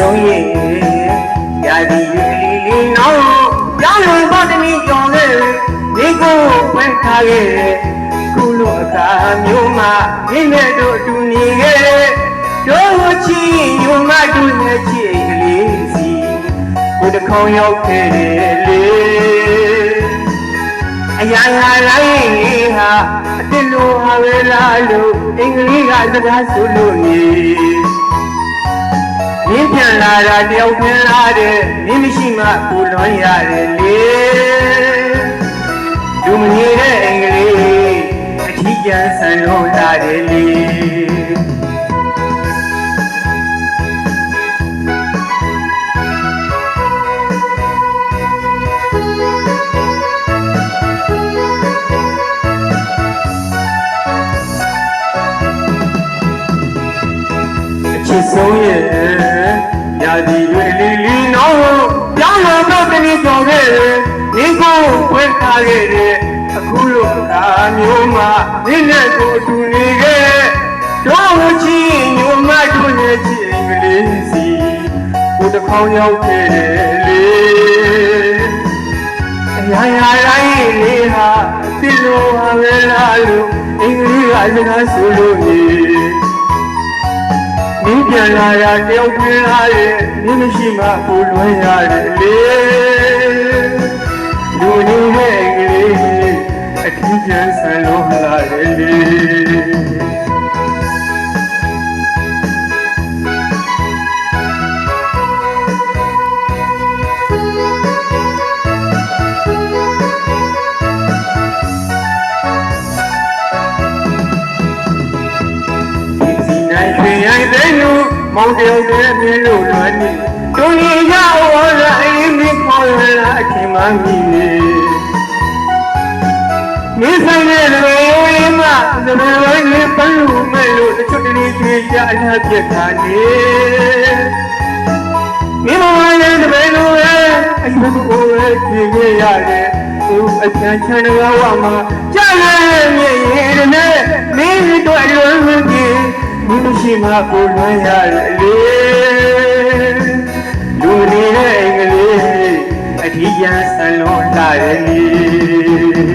စ်ဆုံးရဲ့ရာဒီလီလီနောင်ကြောင်းလုံးပါတမီကြောင်းခဲ့ဒီကိုဖွင့်ထားခဲ့ခုလိုအခါမျိုးမှာမိနဲ့တို့အတူနေခဲ့တို့ချီညုံမတူနဲ့ချီကလေးစီကိုတခေါင်ရောက်ခဲ့လေအရာရာလိုက်ဟာအစ်လိုဟာပဲလားလို့အင်္ဂလိပ်ကစကားဆိုလို့နေမင်းပြန်လာ တာတယောက်ပြန်လာတယ်မင်းမရှိမှကိုလွန်ရတယ်လေလူမနေတဲ့အင်္ဂလိပ်အထီးကျန်ဆန်လို့လာတယ်လေအချစ်ဆုံးရဲ့ ညာဒီတွေလီလီနောင်းပြောင်းလာတော့တနည်းကြော်ခဲ့တယ်ဒီကိုဖွင့်ထားခဲ့တယ်အခုလိုအခါမျိုးမှာဒီနဲ့ကိုအတူနေခဲ့တော့ချီညိုမတို့ရဲ့ချစ်အင်္ဂလိပ်စီကိုတစ်ခေါင်းရောက်ခဲ့တယ်လေအရာရာတိုင်းလေးဟာဒီလိုဟာပဲလားလို့အင်္ဂလိပ်ကစကားဆိုလို့နေ မိပြန်လာတာတယောက်ပြင်းလာရဲ့မိမရှိမှကိုလွန်ရတယ်လေလူ ဒီနိုင်ရွှေရိုင်းသိလူမောင်တယောက်တည်းမြင်လို့လွမ်းနေတွင်ရအောင်လာအင်းမခေါ်လာအခင်မမီနေမိဆိုင်ရဲ့လူမသဘယ်လိုလဲပန်းလို့မဲ့လို့တချို့တည်းကြီးကြအလားပြက်ခါနေမိမဝရဲ့တပည့်လိုပဲအယူကိုပဲကြည့်ခဲ့ရတယ်သူအချမ်းချမ်းတကားဝမှာကြားရရဲ့မြင်ရတဲ့မင်းတို့အလုံးကြီး မင်းမရှိမှကိုလွန်ရတယ်လေလူနေတဲ့အင်္ဂလိပ်အထီးကျန်ဆန်လွန်လာတယ်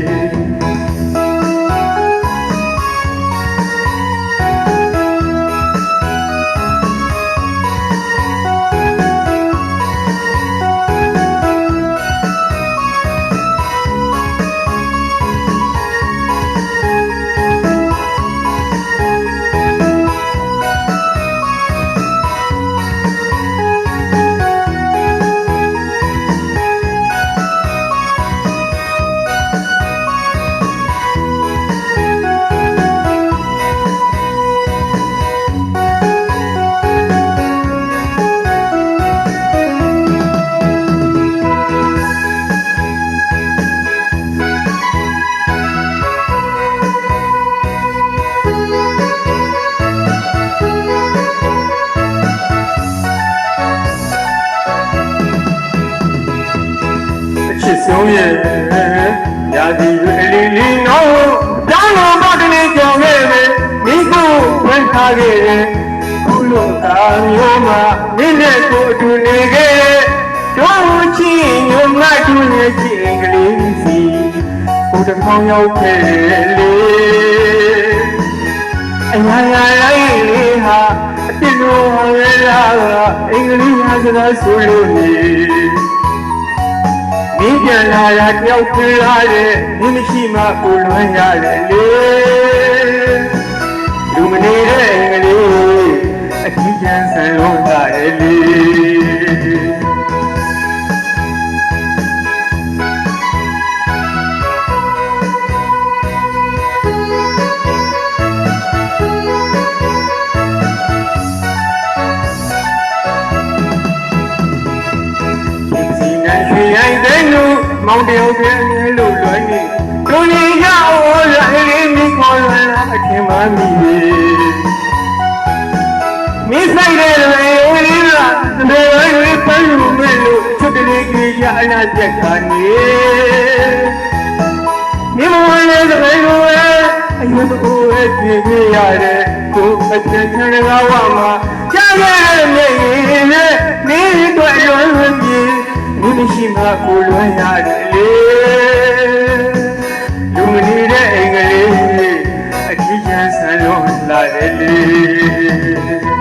ဆုံးရဲ့ရာဒီတွေလီလီနောတောင်းလို့မတနေကြောင်ခဲ့မယ်မိကိုဖွင့်ထားခဲ့တယ်ခုလိုသာမျိုးမှာမိနဲ့ကိုအတူနေခဲ့တို့ချီညုံမတူနေချင်ကလေးစီကိုတခေါင်းရောက်ခဲ့လေအညာညာလိုက်လေးဟာအစ်လိုဟောရလာအင်္ဂလိပ်ဟာစကားဆိုလို့နေ မင်းပြန်လာတာတယောက်ပြေးလာတဲ့မင်းမရှိမှကိုလွန်ရတယ်လေလူမနေတဲ့ငလေးအထီးကျန်ဆန်လို့လာတယ်လေ မောင်တယောက်တည်းမြဲလို့လွယ်နေဒုနီရအောင်လာလေးမိခေါ်လာအခင်မမီလေမိဆိုင်တဲ့လေလေးလားဘယ်လိုလဲပန်းလူမဲ့လို့ချက်တလေးကြီးရအနာပြက်ခါနေမိမဝင်တဲ့ဘယ်လိုလဲအယုံကိုပဲကြည့်ပြရတယ်ကိုအအကျဉ်းချရကဝမှာကြားခဲ့တဲ့မြေရင်နဲ့ ကိုလွှဲရတယ်လေလူမနေတဲ့အိမ်ကလေးအချစ်ချမ်းဆန်းလို့လာတယ်လေ